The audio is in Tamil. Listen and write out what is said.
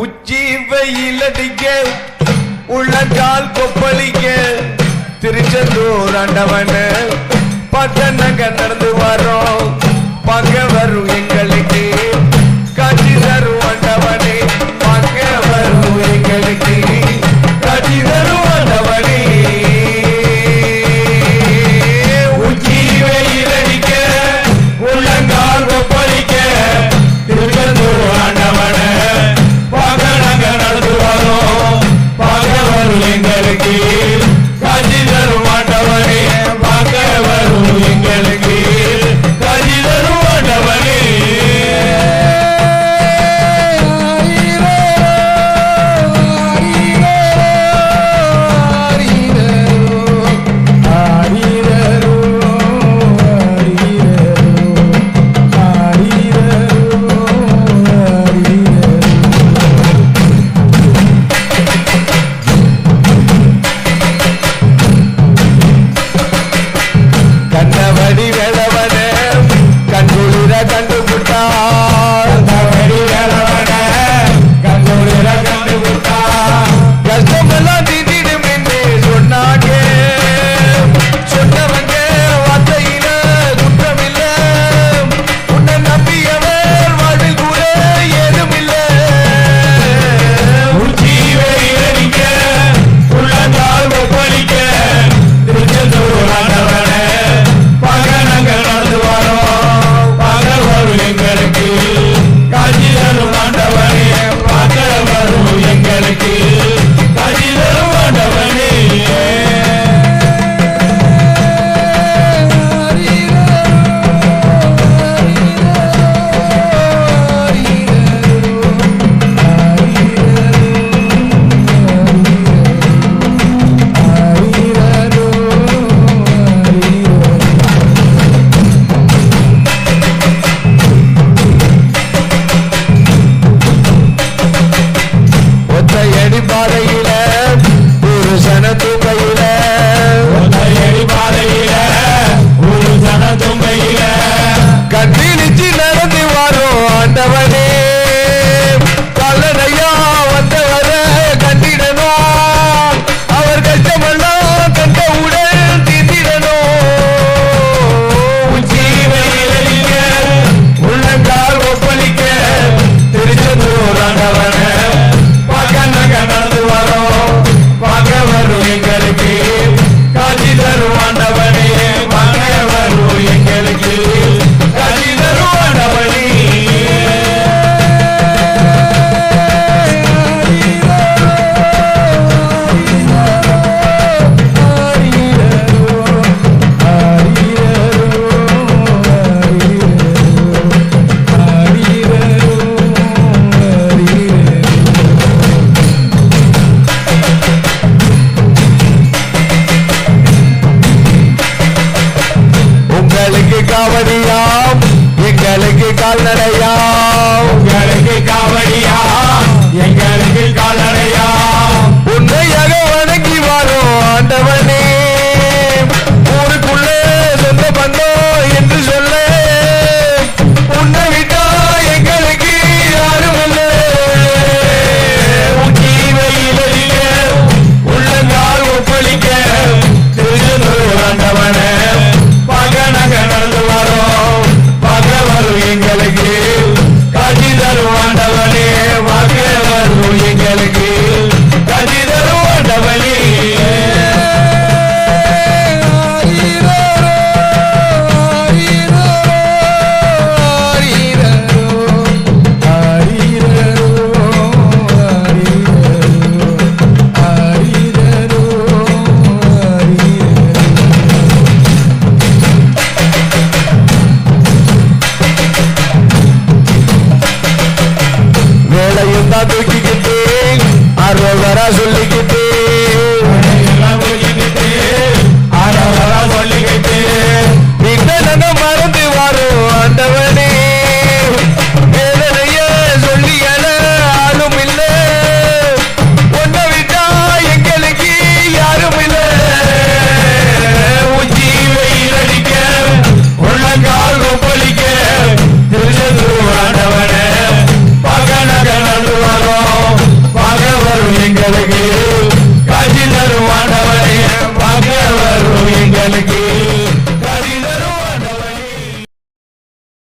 உச்சி வெயில் அடிக்க உள்ளங்கால் கொப்பளிக்க திருச்செந்தூர் ஆண்டவன். பட்டணங்க நடந்து வரோம். பங்க வரும் done காவடியாம். எங்களுக்கு கால்நடையா உங்களுக்கு காவடியா எங்களுக்கு கால்நடையா உண்மையாக de